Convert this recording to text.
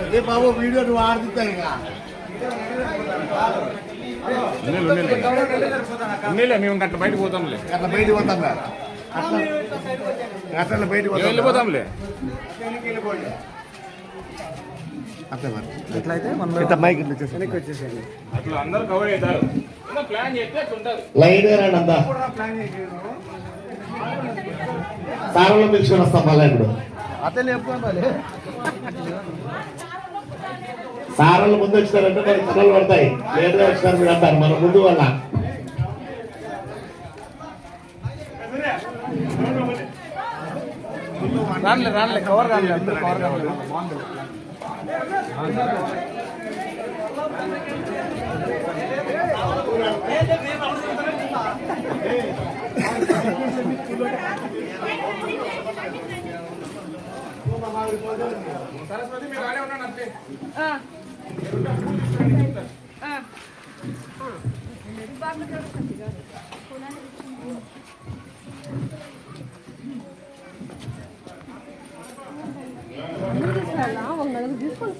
అదే బాబు వీడియో నువ్వు ఆడుతాయి ఇక. మేము అట్లా బయటకు పోతాంలే. అట్లా బయటికి పోతాం రా. అట్లా. అట్లా బయటికి పోతాం వెళ్ళిపోతాంలే. అంతే మరి. ఎట్లయితే మనం మైక్. వెనక్కి వచ్చేసేయండి. అట్లా అందరూ కవర్ అవుతారు. ప్లాన్ చేస్తే అట్లా లైన్ సారంలో పిలుచుకొని వస్తాం మళ్ళీ ఇప్పుడు సారాలు ముందు వచ్చినారంటే మరి కథలు పడతాయి. లేట్గా వచ్చినారు మీరు అంటారు. మన ముందు వల్ల. రానులే రానులే కవర్ రానులే కవర్ రానులే సరస్వతి మీరు ఆడే ఉన్నాను అంతే తీసుకొని